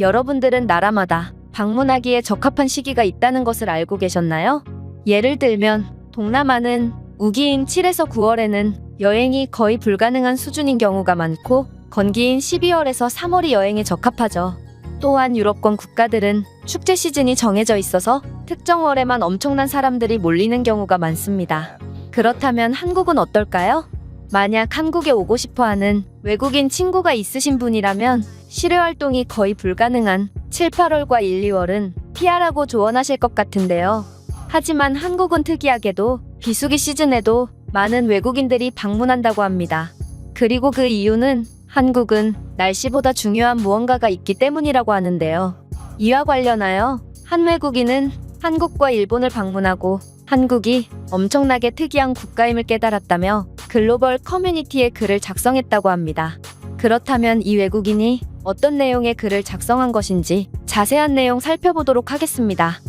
여러분들은 나라마다 방문하기에 적합한 시기가 있다는 것을 알고 계셨나요? 예를 들면 동남아는 우기인 7에서 9월에는 여행이 거의 불가능한 수준인 경우가 많고 건기인 12월에서 3월이 여행에 적합하죠. 또한 유럽권 국가들은 축제 시즌이 정해져 있어서 특정 월에만 엄청난 사람들이 몰리는 경우가 많습니다. 그렇다면 한국은 어떨까요? 만약 한국에 오고 싶어 하는 외국인 친구가 있으신 분이라면 실외 활동이 거의 불가능한 7, 8월과 1, 2월은 피하라고 조언하실 것 같은데요. 하지만 한국은 특이하게도 비수기 시즌에도 많은 외국인들이 방문한다고 합니다. 그리고 그 이유는 한국은 날씨보다 중요한 무언가가 있기 때문이라고 하는데요. 이와 관련하여 한 외국인은 한국과 일본을 방문하고 한국이 엄청나게 특이한 국가임을 깨달았다며 글로벌 커뮤니티에 글을 작성했다고 합니다. 그렇다면 이 외국인이 어떤 내용의 글을 작성한 것인지 자세한 내용 살펴보도록 하겠습니다.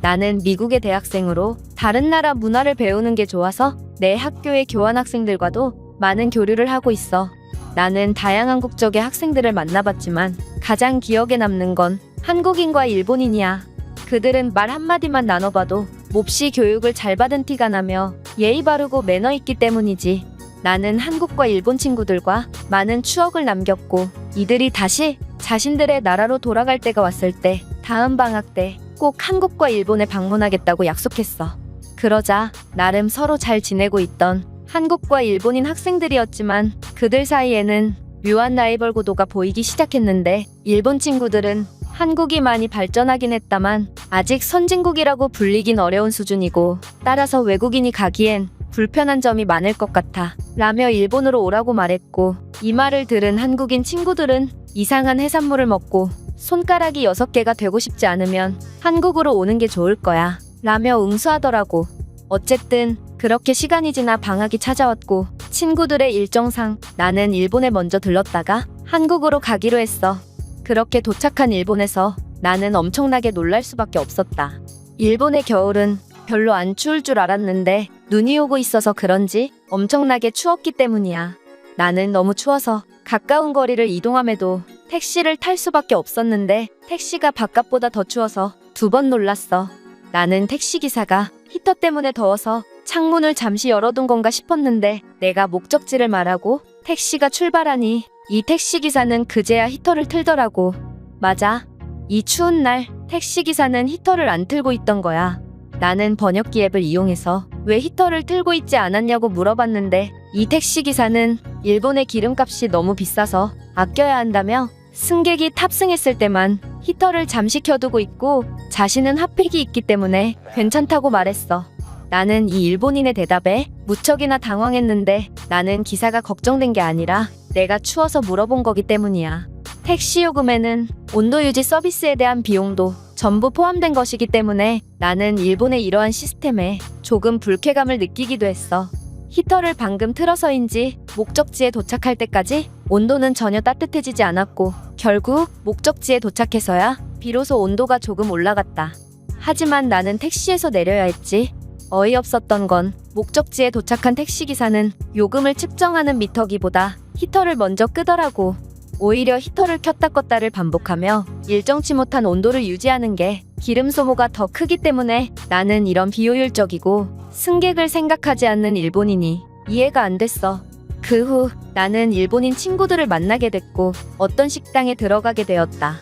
나는 미국의 대학생으로 다른 나라 문화를 배우는 게 좋아서 내 학교의 교환학생들과도 많은 교류를 하고 있어. 나는 다양한 국적의 학생들을 만나봤지만 가장 기억에 남는 건 한국인과 일본인이야. 그들은 말 한마디만 나눠봐도 몹시 교육을 잘 받은 티가 나며 예의 바르고 매너 있기 때문이지. 나는 한국과 일본 친구들과 많은 추억을 남겼고 이들이 다시 자신들의 나라로 돌아갈 때가 왔을 때 다음 방학 때 꼭 한국과 일본에 방문하겠다고 약속했어. 그러자 나름 서로 잘 지내고 있던 한국과 일본인 학생들이었지만 그들 사이에는 묘한 라이벌 구도가 보이기 시작했는데 일본 친구들은 한국이 많이 발전하긴 했다만 아직 선진국이라고 불리긴 어려운 수준이고 따라서 외국인이 가기엔 불편한 점이 많을 것 같아 라며 일본으로 오라고 말했고 이 말을 들은 한국인 친구들은 이상한 해산물을 먹고 손가락이 6개가 되고 싶지 않으면 한국으로 오는 게 좋을 거야 라며 응수하더라고 어쨌든 그렇게 시간이 지나 방학이 찾아왔고 친구들의 일정상 나는 일본에 먼저 들렀다가 한국으로 가기로 했어. 그렇게 도착한 일본에서 나는 엄청나게 놀랄 수밖에 없었다. 일본의 겨울은 별로 안 추울 줄 알았는데 눈이 오고 있어서 그런지 엄청나게 추웠기 때문이야. 나는 너무 추워서 가까운 거리를 이동함에도 택시를 탈 수밖에 없었는데 택시가 바깥보다 더 추워서 두 번 놀랐어. 나는 택시기사가 히터 때문에 더워서 창문을 잠시 열어둔 건가 싶었는데 내가 목적지를 말하고 택시가 출발하니 이 택시기사는 그제야 히터를 틀더라고. 맞아. 이 추운 날 택시기사는 히터를 안 틀고 있던 거야. 나는 번역기 앱을 이용해서 왜 히터를 틀고 있지 않았냐고 물어봤는데 이 택시기사는 일본의 기름값이 너무 비싸서 아껴야 한다며 승객이 탑승했을 때만 히터를 잠시 켜두고 있고 자신은 핫팩이 있기 때문에 괜찮다고 말했어. 나는 이 일본인의 대답에 무척이나 당황했는데 나는 기사가 걱정된 게 아니라 내가 추워서 물어본 거기 때문이야. 택시 요금에는 온도 유지 서비스에 대한 비용도 전부 포함된 것이기 때문에 나는 일본의 이러한 시스템에 조금 불쾌감을 느끼기도 했어. 히터를 방금 틀어서인지 목적지에 도착할 때까지 온도는 전혀 따뜻해지지 않았고 결국 목적지에 도착해서야 비로소 온도가 조금 올라갔다. 하지만 나는 택시에서 내려야 했지. 어이없었던 건 목적지에 도착한 택시기사는 요금을 측정하는 미터기보다 히터를 먼저 끄더라고. 오히려 히터를 켰다 껐다를 반복하며 일정치 못한 온도를 유지하는 게 기름 소모가 더 크기 때문에 나는 이런 비효율적이고 승객을 생각하지 않는 일본인이 이해가 안 됐어. 그 후 나는 일본인 친구들을 만나게 됐고 어떤 식당에 들어가게 되었다.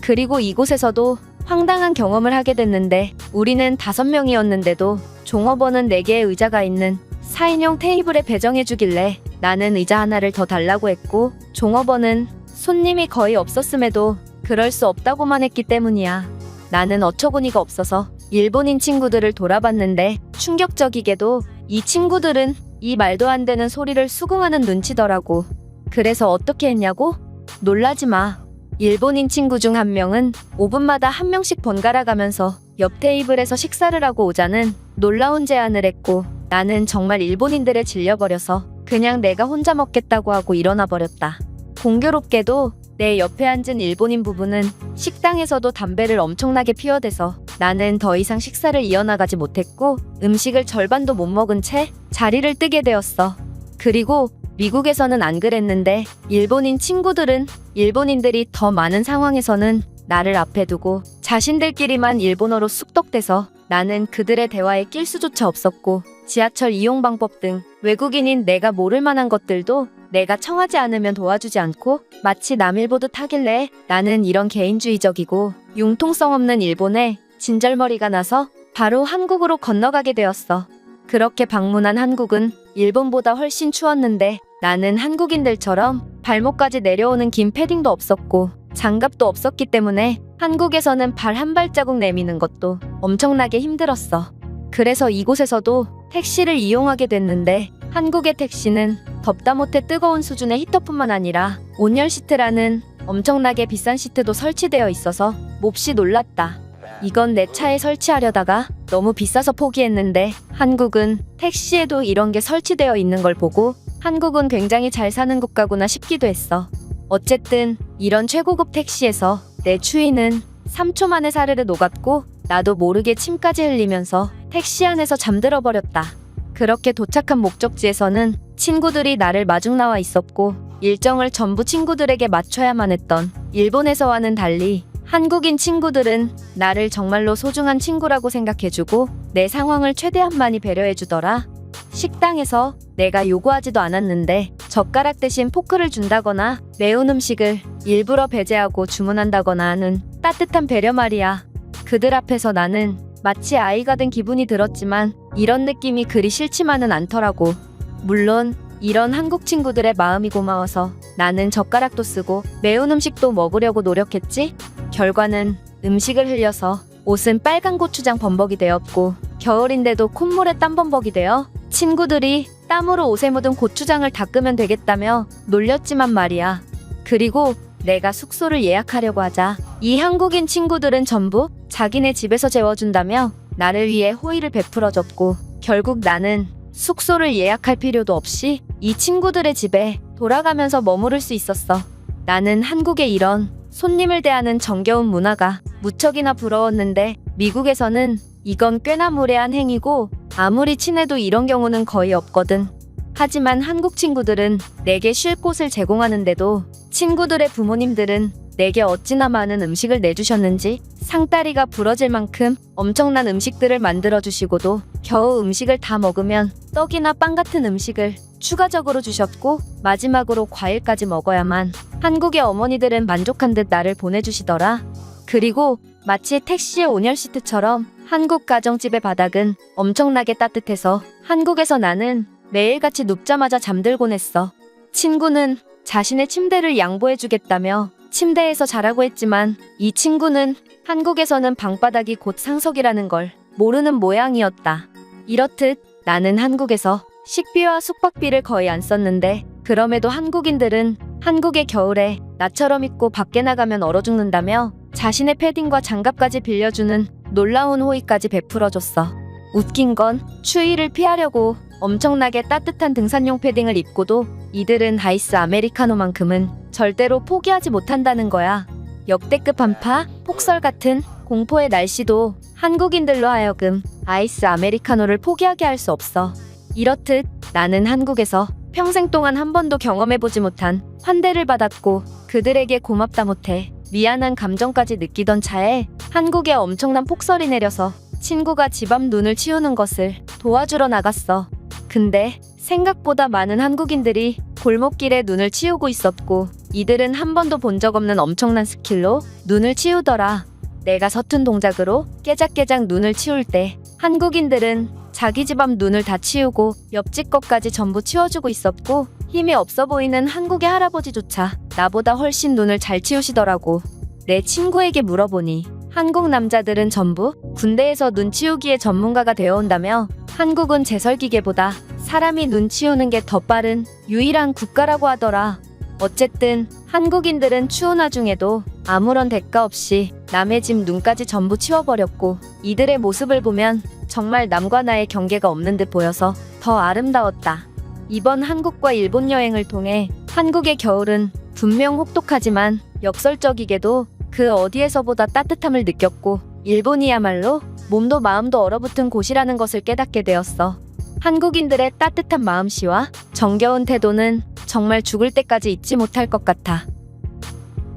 그리고 이곳에서도 황당한 경험을 하게 됐는데 우리는 다섯 명이었는데도 종업원은 네 개의 의자가 있는 4인용 테이블에 배정해 주길래 나는 의자 하나를 더 달라고 했고 종업원은 손님이 거의 없었음에도 그럴 수 없다고만 했기 때문이야. 나는 어처구니가 없어서 일본인 친구들을 돌아봤는데 충격적이게도 이 친구들은 이 말도 안 되는 소리를 수긍하는 눈치더라고. 그래서 어떻게 했냐고? 놀라지 마. 일본인 친구 중 한 명은 5분마다 한 명씩 번갈아 가면서 옆 테이블에서 식사를 하고 오자는 놀라운 제안을 했고 나는 정말 일본인들에 질려버려서 그냥 내가 혼자 먹겠다고 하고 일어나 버렸다. 공교롭게도 내 옆에 앉은 일본인 부부는 식당에서도 담배를 엄청나게 피워대서 나는 더 이상 식사를 이어나가지 못했고 음식을 절반도 못 먹은 채 자리를 뜨게 되었어. 그리고 미국에서는 안 그랬는데 일본인 친구들은 일본인들이 더 많은 상황에서는 나를 앞에 두고 자신들끼리만 일본어로 쑥덕대서 나는 그들의 대화에 낄 수조차 없었고 지하철 이용 방법 등 외국인인 내가 모를 만한 것들도 내가 청하지 않으면 도와주지 않고 마치 남일 보듯 하길래 나는 이런 개인주의적이고 융통성 없는 일본에 진절머리가 나서 바로 한국으로 건너가게 되었어. 그렇게 방문한 한국은 일본보다 훨씬 추웠는데 나는 한국인들처럼 발목까지 내려오는 긴 패딩도 없었고 장갑도 없었기 때문에 한국에서는 발 한 발자국 내미는 것도 엄청나게 힘들었어. 그래서 이곳에서도 택시를 이용하게 됐는데 한국의 택시는 덥다 못해 뜨거운 수준의 히터뿐만 아니라 온열 시트라는 엄청나게 비싼 시트도 설치되어 있어서 몹시 놀랐다. 이건 내 차에 설치하려다가 너무 비싸서 포기했는데 한국은 택시에도 이런 게 설치되어 있는 걸 보고 한국은 굉장히 잘 사는 국가구나 싶기도 했어. 어쨌든 이런 최고급 택시에서 내 추위는 3초 만에 사르르 녹았고 나도 모르게 침까지 흘리면서 택시 안에서 잠들어 버렸다. 그렇게 도착한 목적지에서는 친구들이 나를 마중 나와 있었고 일정을 전부 친구들에게 맞춰야만 했던 일본에서와는 달리 한국인 친구들은 나를 정말로 소중한 친구라고 생각해주고 내 상황을 최대한 많이 배려해주더라. 식당에서 내가 요구하지도 않았는데 젓가락 대신 포크를 준다거나 매운 음식을 일부러 배제하고 주문한다거나 하는 따뜻한 배려 말이야. 그들 앞에서 나는 마치 아이가 된 기분이 들었지만 이런 느낌이 그리 싫지만은 않더라고. 물론 이런 한국 친구들의 마음이 고마워서 나는 젓가락도 쓰고 매운 음식도 먹으려고 노력했지. 결과는 음식을 흘려서 옷은 빨간 고추장 범벅이 되었고 겨울인데도 콧물에 땀 범벅이 되어 친구들이 땀으로 옷에 묻은 고추장을 닦으면 되겠다며 놀렸지만 말이야. 그리고 내가 숙소를 예약하려고 하자 이 한국인 친구들은 전부 자기네 집에서 재워준다며 나를 위해 호의를 베풀어줬고 결국 나는 숙소를 예약할 필요도 없이 이 친구들의 집에 돌아가면서 머무를 수 있었어. 나는 한국의 이런 손님을 대하는 정겨운 문화가 무척이나 부러웠는데 미국에서는 이건 꽤나 무례한 행위고 아무리 친해도 이런 경우는 거의 없거든. 하지만 한국 친구들은 내게 쉴 곳을 제공하는데도 친구들의 부모님들은 내게 어찌나 많은 음식을 내주셨는지 상다리가 부러질 만큼 엄청난 음식들을 만들어 주시고도 겨우 음식을 다 먹으면 떡이나 빵 같은 음식을 추가적으로 주셨고 마지막으로 과일까지 먹어야만 한국의 어머니들은 만족한 듯 나를 보내주시더라. 그리고 마치 택시의 온열 시트처럼 한국 가정집의 바닥은 엄청나게 따뜻해서 한국에서 나는 매일같이 눕자마자 잠들곤 했어. 친구는 자신의 침대를 양보해주겠다며 침대에서 자라고 했지만 이 친구는 한국에서는 방바닥이 곧 상석이라는 걸 모르는 모양이었다. 이렇듯 나는 한국에서 식비와 숙박비를 거의 안 썼는데 그럼에도 한국인들은 한국의 겨울에 나처럼 입고 밖에 나가면 얼어 죽는다며 자신의 패딩과 장갑까지 빌려주는 놀라운 호의까지 베풀어줬어. 웃긴 건 추위를 피하려고 엄청나게 따뜻한 등산용 패딩을 입고도 이들은 아이스 아메리카노만큼은 절대로 포기하지 못한다는 거야. 역대급 한파, 폭설 같은 공포의 날씨도 한국인들로 하여금 아이스 아메리카노를 포기하게 할 수 없어. 이렇듯 나는 한국에서 평생 동안 한 번도 경험해보지 못한 환대를 받았고 그들에게 고맙다 못해 미안한 감정까지 느끼던 차에 한국에 엄청난 폭설이 내려서 친구가 집 앞 눈을 치우는 것을 도와주러 나갔어. 근데 생각보다 많은 한국인들이 골목길에 눈을 치우고 있었고 이들은 한 번도 본 적 없는 엄청난 스킬로 눈을 치우더라. 내가 서툰 동작으로 깨작깨작 눈을 치울 때 한국인들은 자기 집 앞 눈을 다 치우고 옆집 것까지 전부 치워주고 있었고 힘이 없어 보이는 한국의 할아버지조차 나보다 훨씬 눈을 잘 치우시더라고. 내 친구에게 물어보니 한국 남자들은 전부 군대에서 눈 치우기의 전문가가 되어 온다며 한국은 제설기계보다 사람이 눈 치우는 게 더 빠른 유일한 국가라고 하더라. 어쨌든 한국인들은 추운 와중에도 아무런 대가 없이 남의 집 눈까지 전부 치워버렸고 이들의 모습을 보면 정말 남과 나의 경계가 없는 듯 보여서 더 아름다웠다. 이번 한국과 일본 여행을 통해 한국의 겨울은 분명 혹독하지만 역설적이게도 그 어디에서보다 따뜻함을 느꼈고 일본이야말로 몸도 마음도 얼어붙은 곳이라는 것을 깨닫게 되었어. 한국인들의 따뜻한 마음씨와 정겨운 태도는 정말 죽을 때까지 잊지 못할 것 같아.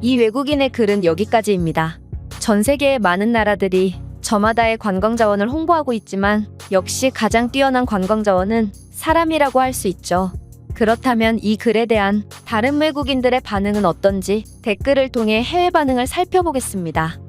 이 외국인의 글은 여기까지입니다. 전 세계의 많은 나라들이 저마다의 관광 자원을 홍보하고 있지만 역시 가장 뛰어난 관광 자원은 사람이라고 할 수 있죠. 그렇다면 이 글에 대한 다른 외국인들의 반응은 어떤지 댓글을 통해 해외 반응을 살펴보겠습니다.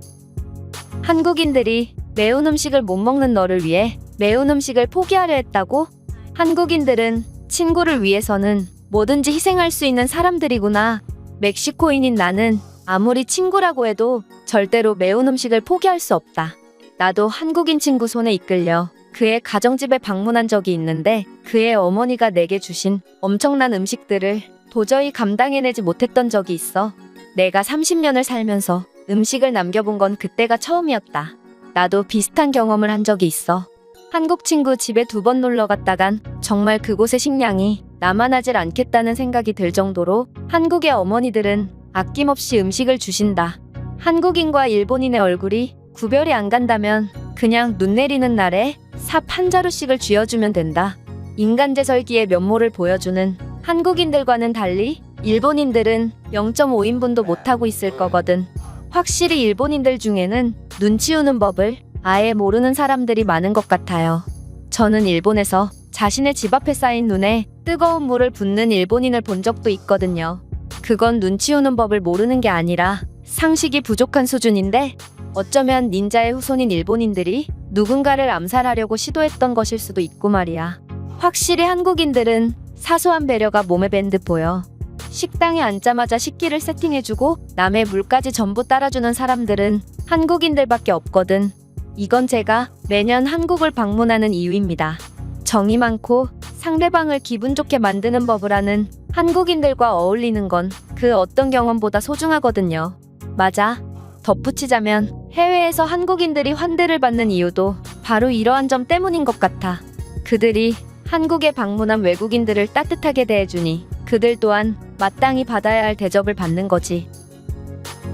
한국인들이 매운 음식을 못 먹는 너를 위해 매운 음식을 포기하려 했다고? 한국인들은 친구를 위해서는 뭐든지 희생할 수 있는 사람들이구나. 멕시코인인 나는 아무리 친구라고 해도 절대로 매운 음식을 포기할 수 없다. 나도 한국인 친구 손에 이끌려 그의 가정집에 방문한 적이 있는데 그의 어머니가 내게 주신 엄청난 음식들을 도저히 감당해내지 못했던 적이 있어. 내가 30년을 살면서 음식을 남겨본 건 그때가 처음이었다. 나도 비슷한 경험을 한 적이 있어. 한국 친구 집에 두 번 놀러 갔다간 정말 그곳의 식량이 남아나질 않겠다는 생각이 들 정도로 한국의 어머니들은 아낌없이 음식을 주신다. 한국인과 일본인의 얼굴이 구별이 안 간다면 그냥 눈 내리는 날에 삽 한 자루씩을 쥐어주면 된다. 인간제설기의 면모를 보여주는 한국인들과는 달리 일본인들은 0.5인분도 못하고 있을 거거든. 확실히 일본인들 중에는 눈치 우는 법을 아예 모르는 사람들이 많은 것 같아요. 저는 일본에서 자신의 집 앞에 쌓인 눈에 뜨거운 물을 붓는 일본인을 본 적도 있거든요. 그건 눈치 우는 법을 모르는 게 아니라 상식이 부족한 수준인데 어쩌면 닌자의 후손인 일본인들이 누군가를 암살하려고 시도했던 것일 수도 있고 말이야. 확실히 한국인들은 사소한 배려가 몸에 밴듯 보여. 식당에 앉자마자 식기를 세팅해주고 남의 물까지 전부 따라주는 사람들은 한국인들밖에 없거든. 이건 제가 매년 한국을 방문하는 이유입니다. 정이 많고 상대방을 기분 좋게 만드는 법을 아는 한국인들과 어울리는 건 그 어떤 경험보다 소중하거든요. 맞아. 덧붙이자면 해외에서 한국인들이 환대를 받는 이유도 바로 이러한 점 때문인 것 같아. 그들이 한국에 방문한 외국인들을 따뜻하게 대해주니 그들 또한 마땅히 받아야 할 대접을 받는 거지.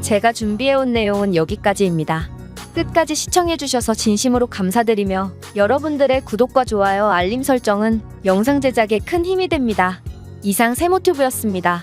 제가 준비해온 내용은 여기까지입니다. 끝까지 시청해주셔서 진심으로 감사드리며 여러분들의 구독과 좋아요, 알림 설정은 영상 제작에 큰 힘이 됩니다. 이상 세모튜브였습니다.